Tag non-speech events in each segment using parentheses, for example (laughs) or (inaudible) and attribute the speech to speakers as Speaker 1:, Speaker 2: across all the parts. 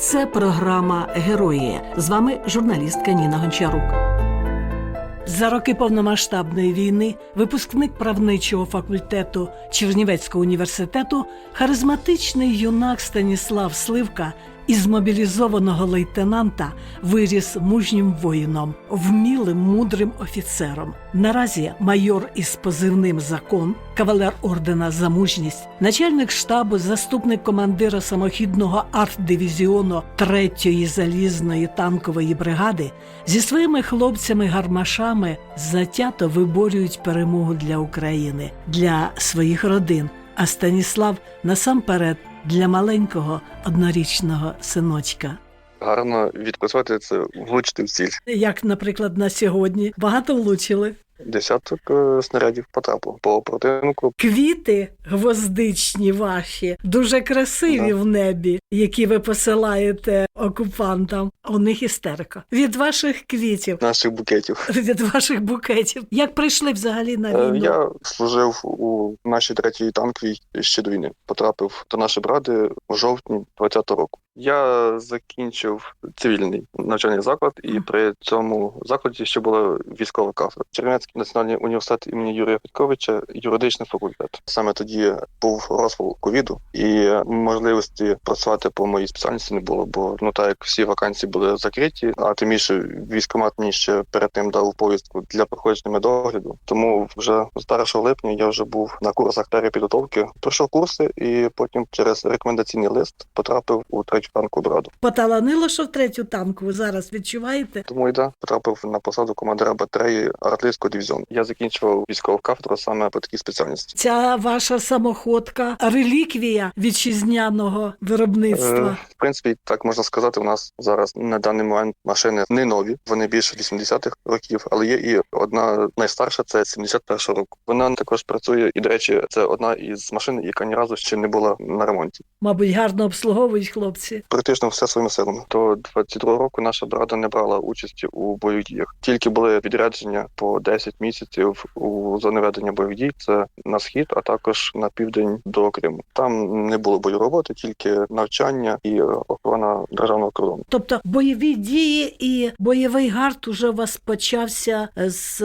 Speaker 1: Це програма Герої. З вами журналістка Ніна Гончарук. За роки повномасштабної війни випускник правничого факультету Чернівецького університету, харизматичний юнак Станіслав Сливка із мобілізованого лейтенанта виріс мужнім воїном, вмілим мудрим офіцером. Наразі майор із позивним закон, кавалер ордена за мужність, начальник штабу, заступник командира самохідного арт-дивізіону 3-ї залізної танкової бригади зі своїми хлопцями-гармашами затято виборюють перемогу для України, для своїх родин. А Станіслав насамперед для маленького однорічного синочка.
Speaker 2: Гарно відпрацювати це влучити в ціль.
Speaker 1: Як, наприклад, на сьогодні багато влучили.
Speaker 2: Десяток е, снарядів потрапило по противнику.
Speaker 1: Квіти гвоздичні ваші, дуже красиві
Speaker 2: Да.
Speaker 1: в небі, які ви посилаєте окупантам. У них істерика. Від ваших квітів,
Speaker 2: Наших букетів. (laughs)
Speaker 1: від ваших букетів. Як прийшли взагалі на
Speaker 2: Е,
Speaker 1: війну?
Speaker 2: Я служив у нашій третій танковій ще до війни. Потрапив до нашої бради у жовтні 20-го року. Я закінчив цивільний навчальний заклад, і при цьому закладі ще була військова кафедра. Чернівецький національний університет імені Юрія Петьковича, юридичний факультет. Саме тоді був розпал ковіду, і можливості працювати по моїй спеціальності не було, бо ну так як всі вакансії були закриті, а тим більше військкомат мені ще перед тим дав повістку для проходження медогляду. Тому вже з 1 липня я вже був на курсах перепідготовки. Пройшов курси, і потім через рекомендаційний лист потрапив у третю танку браду.
Speaker 1: Поталанило, що в третю танку ви зараз відчуваєте?
Speaker 2: Тому і да, потрапив на посаду командира батареї артилерійського дивізіону. Я закінчував військову кафедру саме по такій спеціальності.
Speaker 1: Ця ваша самоходка реліквія вітчизняного виробництва.
Speaker 2: Е, В принципі, так можна сказати. У нас зараз на даний момент машини не нові, вони більше 80-х років, але є і одна найстарша, це 71-го року. Вона також працює, і до речі, це одна із машин, яка ні разу ще не була на ремонті.
Speaker 1: Мабуть, гарно обслуговують хлопці.
Speaker 2: Практично все своїми силами. До 22-го року наша брада не брала участі у бойових діях. Тільки були відрядження по 10 місяців у зони ведення бойових дій. Це на схід, а також на південь до Криму. Там не було бойової роботи, тільки навчання і е, охорона державного кордону.
Speaker 1: Тобто бойові дії і бойовий гард уже у вас почався з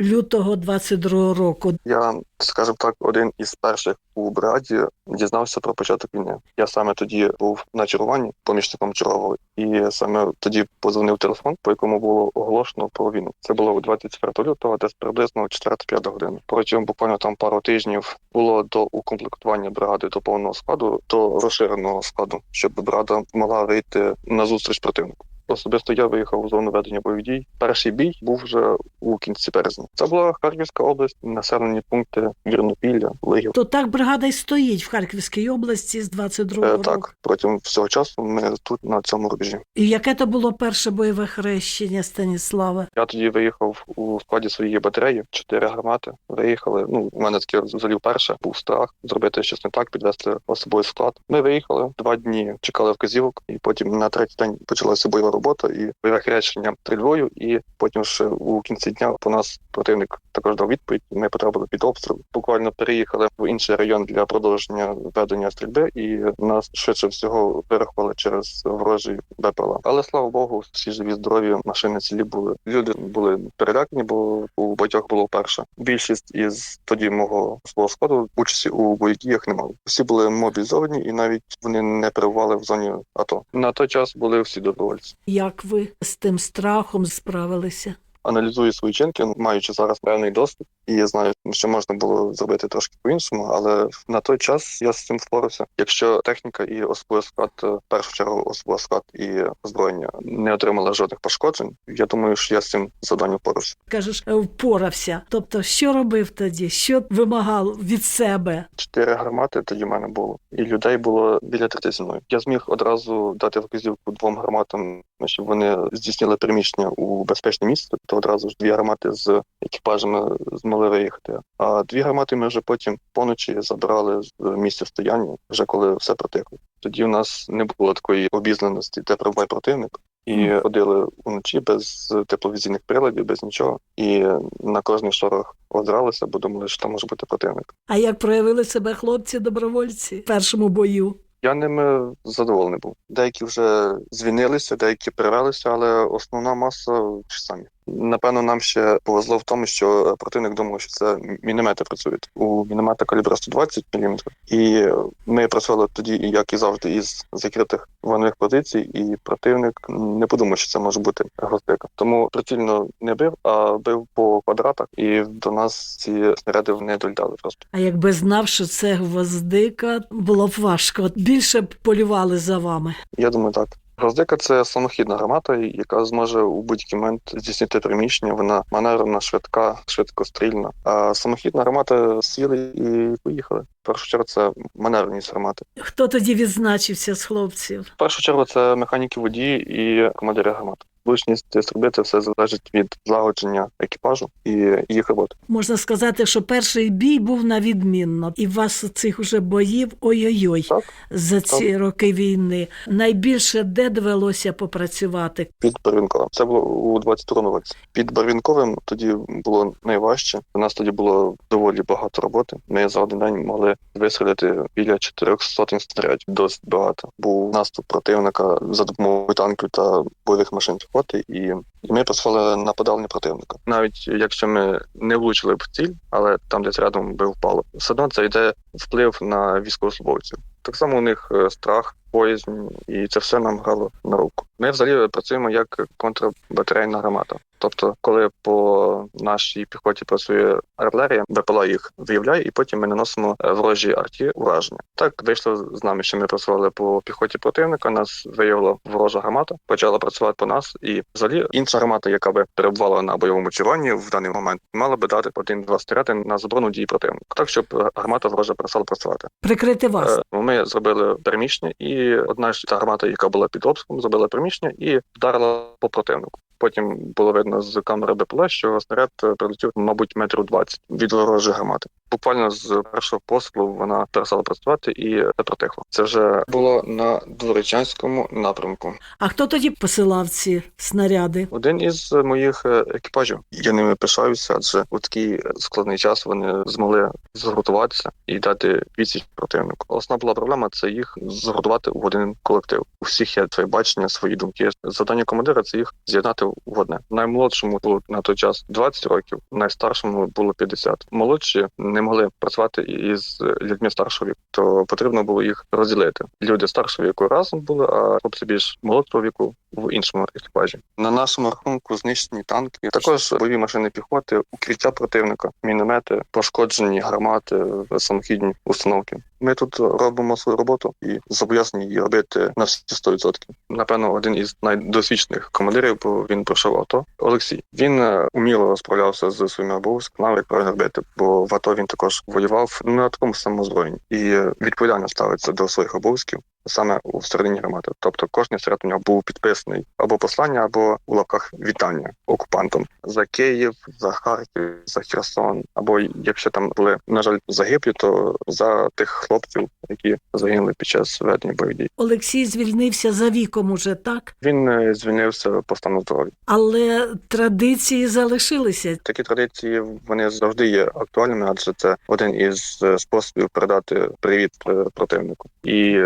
Speaker 1: лютого 22-го року.
Speaker 2: Я, скажімо так, один із перших у бригаді дізнався про початок війни. Я саме тоді був на чергуванні помічником чергового, і саме тоді позвонив телефон, по якому було оголошено про війну. Це було 24 лютого, десь приблизно 4-5 години. Протягом буквально там пару тижнів було до укомплектування бригади до повного складу, до розширеного складу, щоб бригада могла вийти на зустріч противнику. Особисто я виїхав у зону ведення бойових дій. Перший бій був вже у кінці березня. Це була Харківська область, населені пункти Вірнопілля, Лигів.
Speaker 1: То так бригада й стоїть в Харківській області з 22-го
Speaker 2: Е,
Speaker 1: року.
Speaker 2: Так, протягом всього часу ми тут на цьому рубежі.
Speaker 1: І яке то було перше бойове хрещення Станіслава?
Speaker 2: Я тоді виїхав у складі своєї батареї, чотири гармати. Виїхали. Ну, у мене таке взагалі вперше був страх зробити щось не так, підвести особовий склад. Ми виїхали два дні, чекали вказівок, і потім на третій день почалася бойова робота і бойове стрільбою. І потім ще у кінці дня по нас противник також дав відповідь. Ми потрапили під обстріл. Буквально переїхали в інший район для продовження ведення стрільби, і нас швидше всього вирахували через ворожі БПЛА. Але слава Богу, всі живі, здорові машини цілі були. Люди були перелякані, бо у багатьох було вперше. Більшість із тоді мого свого складу участі у бойових не мали. Всі були мобілізовані, і навіть вони не перебували в зоні АТО. На той час були всі добровольці.
Speaker 1: Як ви з тим страхом справилися?
Speaker 2: Аналізую свої чинки, маючи зараз певний досвід, і я знаю, що можна було зробити трошки по-іншому, але на той час я з цим впорався. Якщо техніка і особовий склад, е, в першу чергу особовий склад і озброєння не отримали жодних пошкоджень, я думаю, що я з цим завданням впорався.
Speaker 1: Кажеш, е, впорався. Тобто, що робив тоді? Що вимагав від себе?
Speaker 2: Чотири гармати тоді в мене було, і людей було біля трети зі мною. Я зміг одразу дати вказівку двом гарматам, щоб вони здійснили переміщення у безпечне місце. То одразу ж дві гармати з екіпажами змогли виїхати. А дві гармати ми вже потім поночі забрали з місця стояння, вже коли все протихло. Тоді у нас не було такої обізнаності, де пробуває противник. І ходили вночі без тепловізійних приладів, без нічого. І на кожний шорох озиралися, бо думали, що там може бути противник.
Speaker 1: А як проявили себе хлопці-добровольці в першому бою?
Speaker 2: Я ними задоволений був. Деякі вже звільнилися, деякі перевелися, але основна маса самі. Напевно, нам ще повезло в тому, що противник думав, що це міномети працюють. У міномета калібра 120 мм. І ми працювали тоді, як і завжди, із закритих вогневих позицій, і противник не подумав, що це може бути гвоздика. Тому прицільно не бив, а бив по квадратах, і до нас ці снаряди не долітали просто.
Speaker 1: А якби знав, що це гвоздика, було б важко. Більше б полювали за вами.
Speaker 2: Я думаю, так. Гроздика це самохідна гармата, яка зможе у будь-який момент здійснити приміщення. Вона манерна, швидка, швидкострільна. А самохідна гармата сіли і поїхали. В першу чергу це маневреність гармати.
Speaker 1: Хто тоді відзначився з хлопців?
Speaker 2: В першу чергу це механіки водії і командири гармати. Влучність зробити все залежить від злагодження екіпажу і їх роботи.
Speaker 1: Можна сказати, що перший бій був на відмінно, і вас цих уже боїв ой-ой-ой
Speaker 2: Так.
Speaker 1: за ці роки війни. Найбільше де довелося попрацювати?
Speaker 2: Під Барвінковим. Це було у 22-му році. Під Барвінковим тоді було найважче. У нас тоді було доволі багато роботи. Ми за один день могли вистрілити біля 400 снарядів. Досить багато. Був наступ противника за допомогою танків та бойових машин піхоти, і ми послали на подавлення противника. Навіть якщо ми не влучили в ціль, але там десь рядом би впало, все одно це йде вплив на військовослужбовців. Так само у них е, страх, боязнь, і це все нам грало на руку. Ми взагалі працюємо як контрбатарейна громада. Тобто, коли по нашій піхоті працює артилерія, БПЛА їх виявляє, і потім ми наносимо е, ворожі арті ураження. Так вийшло з нами, що ми працювали по піхоті противника. Нас виявила ворожа гармата, почала працювати по нас, і взагалі інша гармата, яка би перебувала на бойовому чуванні в даний момент, мала би дати один-два снаряди на заборону дії противника, так щоб гармата ворожа перестала працювати.
Speaker 1: Прикрити вас.
Speaker 2: Е, Ми зробили переміщення, і одна ж та гармата, яка була під обском, забила приміщення і вдарила по противнику. Потім було видно з камери БПЛА, що снаряд е, прилетів, мабуть, метрів 20 від ворожої гармати. Буквально з першого пострілу вона перестала працювати і це протихло. Це вже було на Дворичанському напрямку.
Speaker 1: А хто тоді посилав ці снаряди?
Speaker 2: Один із моїх е, екіпажів. Я ними пишаюся, адже у такий складний час вони змогли згуртуватися і дати відсіч противнику. Основна була проблема це їх згуртувати в один колектив. У всіх є своє бачення, свої думки. Завдання командира це їх з'єднати в одне. Наймолодшому було на той час 20 років, найстаршому було 50. Молодші не могли працювати із людьми старшого віку, то потрібно було їх розділити. Люди старшого віку разом були, а хлопці більш молодшого віку в іншому екіпажі. На нашому рахунку знищені танки, також бойові машини піхоти, укриття противника, міномети, пошкоджені гармати, самохідні установки. Ми тут робимо свою роботу і зобов'язані її робити на всі 100%. Напевно, один із найдосвідчених командирів, бо він пройшов АТО. Олексій. Він е, уміло справлявся з своїми обов'язками, як правильно робити, бо в АТО він також воював на такому самому озброєнні і е, відповідально ставиться до своїх обов'язків. Саме у всередині громади, тобто кожен серед у нього був підписаний або послання, або у лапках вітання окупантам за Київ, за Харків, за Херсон, або якщо там були на жаль загиблі, то за тих хлопців, які загинули під час ведення бойових дій.
Speaker 1: Олексій звільнився за віком уже так,
Speaker 2: Він е, звільнився по стану здоров'я.
Speaker 1: але традиції залишилися.
Speaker 2: Такі традиції вони завжди є актуальними, адже це один із е, способів передати привіт е, противнику і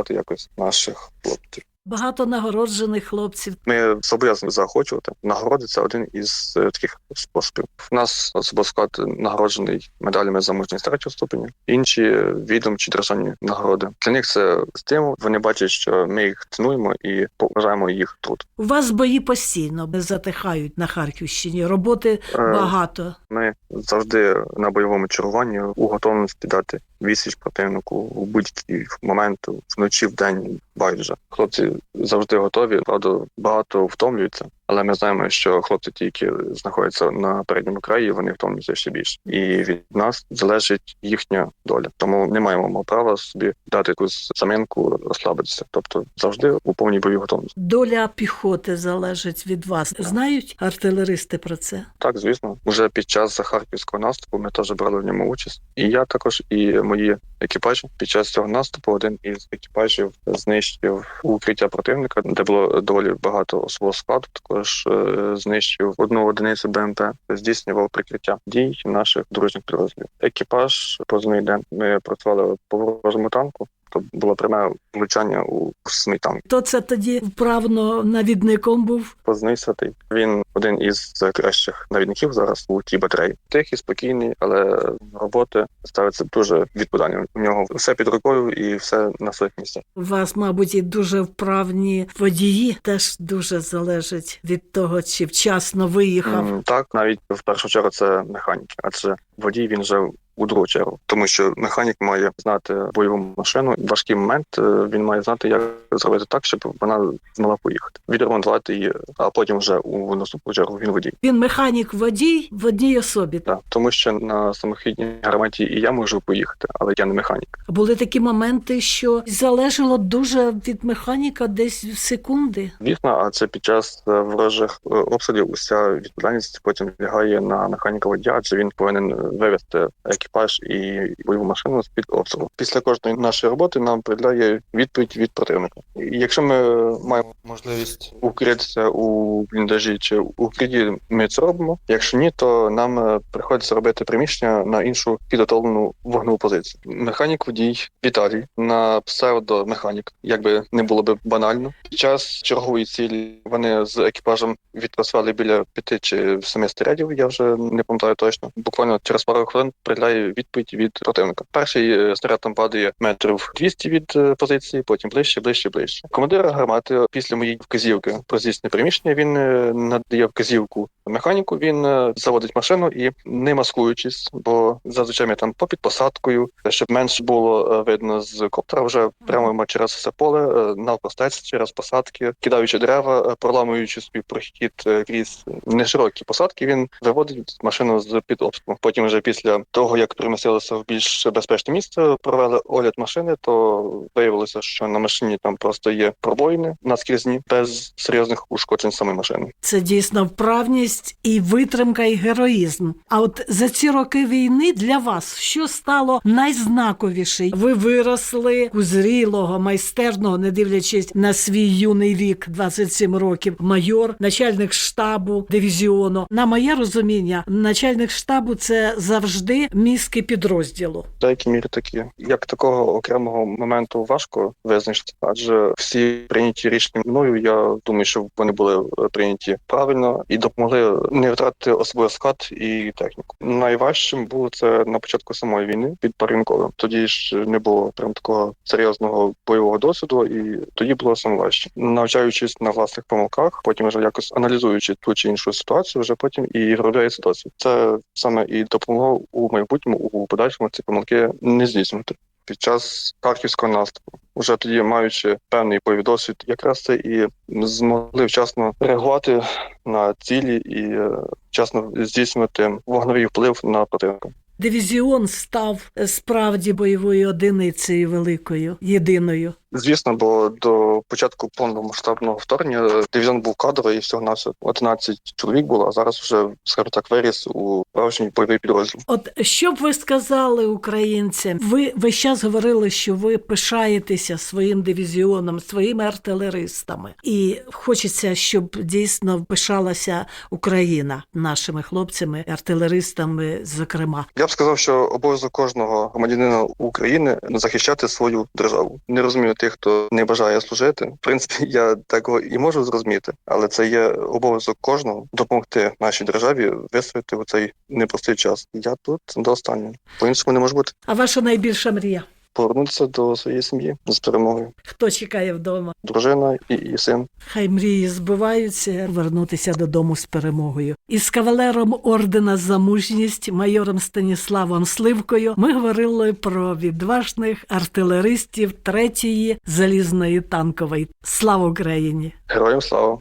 Speaker 2: згадати якось наших хлопців.
Speaker 1: Багато нагороджених хлопців.
Speaker 2: Ми зобов'язані заохочувати. Нагороди це один із е, таких способів. У нас особовий склад нагороджений медалями за мужність третього ступеня, інші е, відомчі державні нагороди. Для них це стимул. Вони бачать, що ми їх цінуємо і поважаємо їх труд.
Speaker 1: У вас бої постійно затихають на Харківщині. Роботи
Speaker 2: Е,
Speaker 1: багато.
Speaker 2: Ми завжди на бойовому чергуванні у готовності дати відсіч противнику у будь-який момент, вночі, в день, байдуже. Хлопці завжди готові. Правда, багато втомлюються, але ми знаємо, що хлопці, ті, які знаходяться на передньому краї, вони втомлюються ще більше. І від нас залежить їхня доля. Тому не маємо права собі дати якусь заминку, розслабитися. Тобто завжди у повній бойовій готовності.
Speaker 1: Доля піхоти залежить від вас. Знають артилеристи про це?
Speaker 2: Так, звісно, уже під час харківського наступу ми теж брали в ньому участь. І я також, і мої екіпажі під час цього наступу один із екіпажів знищив укриття противника, де було доволі багато особового складу. Також е, знищив одну одиницю БМП, здійснював прикриття дій наших дружніх підрозділів. Екіпаж позний день ми працювали по ворожому танку. Тобто було пряме влучання у самий танк.
Speaker 1: Хто це тоді вправно навідником був?
Speaker 2: Познайсятий. Він один із кращих навідників зараз у тій батареї. Тихий, спокійний, але роботи ставиться дуже відповідально. У нього все під рукою і все на своїх місцях.
Speaker 1: У вас, мабуть, і дуже вправні водії, теж дуже залежить від того, чи вчасно виїхав.
Speaker 2: М, Так, навіть в першу чергу це механіки, адже водій він вже у другу чергу, тому що механік має знати бойову машину. Важкий момент е, він має знати, як зробити так, щоб вона змогла поїхати, відремонтувати її, а потім вже у наступну чергу він водій.
Speaker 1: Він механік водій в одній особі.
Speaker 2: Так, тому що на самохідній гарматі і я можу поїхати, але я не механік.
Speaker 1: Були такі моменти, що залежало дуже від механіка десь в секунди.
Speaker 2: Звісно, а це під час е, ворожих е, обстрілів уся відповідальність потім лягає на механіка водія, адже він повинен вивести екіпаж і бойову машину з під обстрілу. Після кожної нашої роботи нам приділяє відповідь від противника. І Якщо ми маємо можливість укритися у бліндажі чи у укритті, ми це робимо. Якщо ні, то нам е, приходиться робити приміщення на іншу підготовлену вогневу позицію. Механік водій Віталій на псевдомеханік, якби не було би банально. Під час чергової цілі вони з екіпажем відпрацювали біля п'яти чи семи снарядів. Я вже не пам'ятаю точно. Буквально через пару хвилин прилягає відповідь від противника. Перший е, снаряд там падає метрів 200 від е, позиції, потім ближче, ближче, ближче. Командир гармати після моєї вказівки про здійснення приміщення він е, надає вказівку механіку. Він заводить машину і не маскуючись, бо зазвичай ми там попід посадкою, щоб менше було видно з коптера, вже прямо через все поле, навпростець через посадки, кидаючи дерева, проламуючи собі прохід крізь неширокі посадки. Він виводить машину з під обстрілу. Потім, вже після того як перемістилися в більш безпечне місце, провели огляд машини, то виявилося, що на машині там просто є пробоїни наскрізні без серйозних ушкоджень самої машини.
Speaker 1: Це дійсно вправність і витримка, і героїзм. А от за ці роки війни для вас що стало найзнаковіше? Ви виросли у зрілого, майстерного, не дивлячись на свій юний вік, 27 років, майор, начальник штабу дивізіону. На моє розуміння, начальник штабу це завжди мізки підрозділу.
Speaker 2: В деякій мірі такі, як такого окремого моменту важко визначити, адже всі прийняті рішення мною. Я думаю, що вони були е, прийняті правильно і допомогли не втратити особовий склад і техніку. Найважчим було це на початку самої війни під Парінковим. Тоді ж не було прям такого серйозного бойового досвіду, і тоді було саме важче. Навчаючись на власних помилках, потім вже якось аналізуючи ту чи іншу ситуацію, вже потім і виробляється досвід. Це саме і допомогло у майбутньому у подальшому ці помилки не здійснювати. Під час харківського наступу, уже тоді маючи певний бойовий досвід, якраз це і змогли вчасно реагувати на цілі і е, вчасно здійснювати вогневий вплив на противника.
Speaker 1: Дивізіон став е, справді бойовою одиницею великою, єдиною.
Speaker 2: Звісно, бо до початку повномасштабного вторгнення е, дивізіон був кадровий, і всього на 11 чоловік було, а зараз вже, скажімо так, виріс у справжній бойовий підрозділ.
Speaker 1: От що б ви сказали українцям? Ви весь час говорили, що ви пишаєтеся своїм дивізіоном, своїми артилеристами, і хочеться, щоб дійсно пишалася Україна нашими хлопцями, артилеристами, зокрема.
Speaker 2: Я б сказав, що обов'язок кожного громадянина України захищати свою державу. Не розумію тих, хто не бажає служити. В принципі, (laughs) я такого і можу зрозуміти, але це є обов'язок кожного допомогти нашій державі вистояти у цей непростий час. Я тут до останнього. По іншому не може бути
Speaker 1: А ваша найбільша мрія?
Speaker 2: Повернутися до своєї сім'ї з перемогою.
Speaker 1: Хто чекає вдома?
Speaker 2: Дружина і, і син.
Speaker 1: Хай мрії збиваються, вернутися додому з перемогою. Із кавалером ордена за мужність, майором Станіславом Сливкою, ми говорили про відважних артилеристів третьої залізної танкової. Слава Україні!
Speaker 2: Героям слава!